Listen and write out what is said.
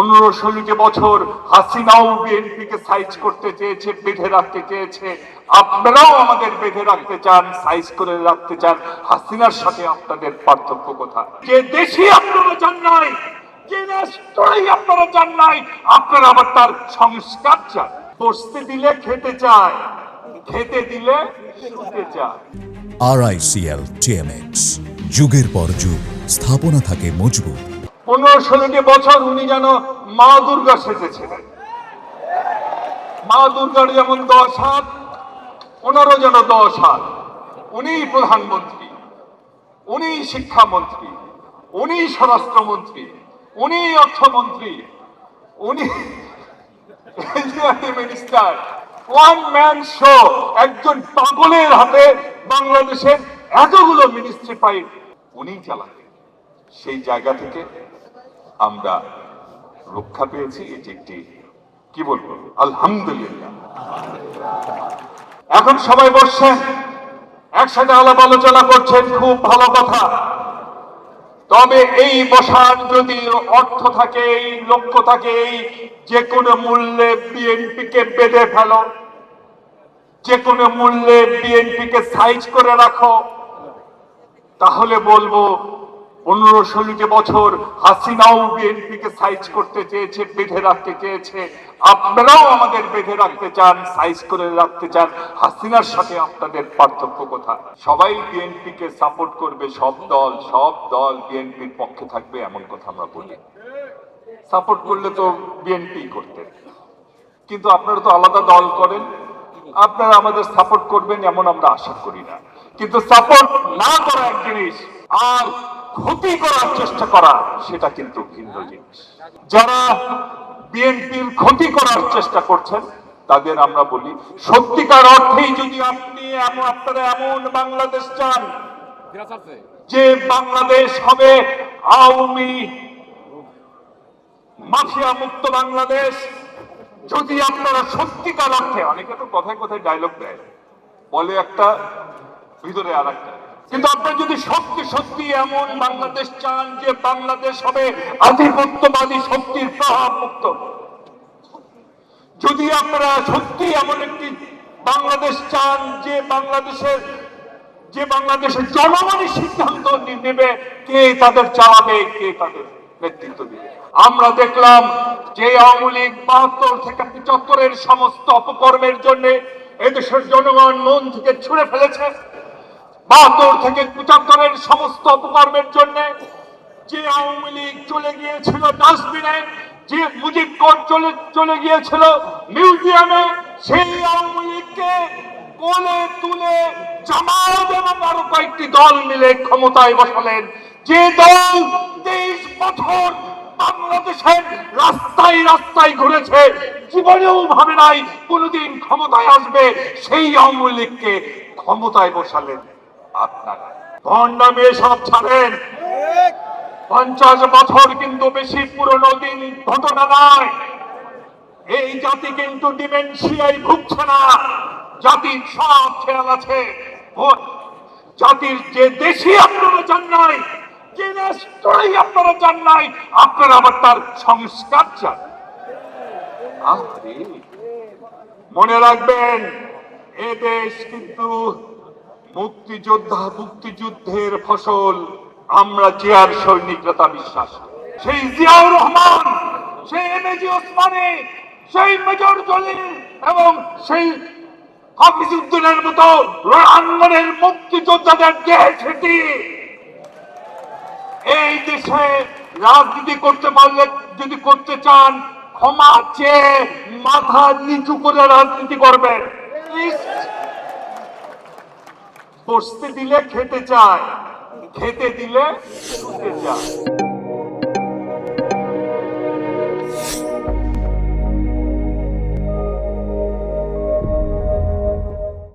পনেরো ষোলোটি বছর হাসিনাও বিএনপিকে সাইজ করতে চেয়েছে, বেঁধে রাখতে চেয়েছে। আপনারাও আমাদের বেঁধে রাখতে চান সাইজ করে রাখতে চান। হাসিনার সাথে আপনাদের পার্থক্য কোথায়? যে দেশে আপনারা চান নাই, যে রাষ্ট্রই আপনারা চান নাই, আপনারা আবার তার সংস্কার চান। বসতে দিলে খেতে চায়, খেতে দিলে শুতে চায়। আরআইসিএল টিএমএক্স যুগের পর যুগ, স্থাপনা থাকে মজবুত। পনেরো ষোলোটি বছর উনি যেন মা দুর্গা সেজেছিলেন মা দুর্গার যেমন দশ হাত ওনারও যেন দশ হাত উনি প্রধানমন্ত্রী উনি শিক্ষামন্ত্রী উনি স্বরাষ্ট্রমন্ত্রী উনি অর্থমন্ত্রী, উনি মিনিস্টার ওয়ান ম্যান শো একজন পাগলের হাতে বাংলাদেশের এতগুলো মিনিস্ট্রি পাই উনি চালাতেন। সেই জায়গা থেকে আমরা রক্ষা পেয়েছি, এটি একটি, কি বলব, আলহামদুলিল্লাহ। এখন সবাই বসছেন একসাথে আলাপ আলোচনা করছেন, খুব ভালো কথা। তবে এই বসার যদি অর্থ থাকে, এই লক্ষ্য থাকে, এই যে কোনো মূল্যে বিএনপিকে বেঁধে ফেলো, যে কোনো মূল্যে বিএনপিকে সাইজ করে রাখো, তাহলে বলব পনেরো ষোলোটি বছর হাসিনাও বিএনপিকে সাইজ করতে চেয়েছে, বেঁধে রাখতে চেয়েছে। আপনারাও আমাদের বেঁধে রাখতে চান সাইজ করে রাখতে চান। হাসিনার সাথে আপনাদের পার্থক্য কোথায়? সবাই বিএনপিকে সাপোর্ট করবে, সব দল সব দল বিএনপির পক্ষে থাকবে, এমন কথা আমরা বলি। সাপোর্ট করলে তো বিএনপি করতেন। কিন্তু আপনারা তো আলাদা দল করেন। আপনারা আমাদের সাপোর্ট করবেন, এমন আমরা আশা করি না। কিন্তু সাপোর্ট না করা এক জিনিস, আর ক্ষতি করার চেষ্টা করা, সেটা কিন্তু ভিন্ন জিনিস। যারা বিএনপির ক্ষতি করার চেষ্টা করছেন, তাদের আমরা বলি, সত্যিকার অর্থেই যদি আপনি আপনারা এমন বাংলাদেশ চান, যে বাংলাদেশ হবে আওয়ামী মাফিয়া মুক্ত বাংলাদেশ, যদি আপনারা সত্যিকার অর্থে অনেকে তো কথায় কথায় ডায়লগ দেয়, বলে একটা, ভিতরে আর একটা কিন্তু আপনারা যদি সত্যি সত্যি এমন বাংলাদেশ চান যে বাংলাদেশ হবে আধিপত্যবাদী, শক্তির প্রভাব মুক্ত। যদি আপনারা সত্যি এমন একটি বাংলাদেশ চান যে বাংলাদেশের যে বাংলাদেশের জনগণই সিদ্ধান্ত নেবে কে তাদের চালাবে, কে তাদের নেতৃত্ব দিবে। আমরা দেখলাম যে আওয়ামী লীগ বাহাত্তর থেকে পঁচাত্তরের সমস্ত অপকর্মের জন্য এদেশের জনগণ মন থেকে ছুঁড়ে ফেলেছে। বাহাত্তর থেকে পঁচাত্তরের সমস্ত অপকর্মের জন্য যে আওয়ামী লীগ চলে গিয়েছিল ডাস্টবিনে, যে মুজিব কোর্ট চলে চলে গিয়েছিল মিউজিয়ামে, সেই আওয়ামী লীগকে কোলে তুলে জামাত এবং আরও কয়েকটি দল মিলে ক্ষমতায় বসালেন। যে দল দেশ বছর বাংলাদেশের রাস্তায় রাস্তায় ঘুরেছে, জীবনেও ভাবে নাই কোনোদিন ক্ষমতায় আসবে, সেই আওয়ামী লীগকে ক্ষমতায় বসালেন। আপনারা। ভণ্ডামে সব ছাড়েন। পঞ্চাশ বছর কিন্তু বেশি পুরনো দিন ঘটনা নয়। এই জাতি কিন্তু ডিমেনশিয়ায় ভুগছে না। জাতির সব খেয়াল আছে জাতির যে দেশই আপনারা চান নাই যে রাষ্ট্রই আপনারা চান নাই আপনারা আবার তার সংস্কার চান। মনে রাখবেন এ দেশ কিন্তু মুক্তিযোদ্ধা মুক্তিযুদ্ধের ফসল আমরা জিয়ার সৈনিকরা তা বিশ্বাস সেই জিয়াউর রহমান, সেই এমএজি ওসমানী, সেই মেজর জলিল এবং সেই হাফিজুদ্দিনের মতো রণাঙ্গনের মুক্তিযোদ্ধাদের দেহ সেটি এই দেশে রাজনীতি করতে পারলে যদি করতে চান, ক্ষমা চেয়ে মাথা নিচু করে রাজনীতি করবেন। বসতে দিলে খেতে চায় খেতে দিলে শুতে চায়।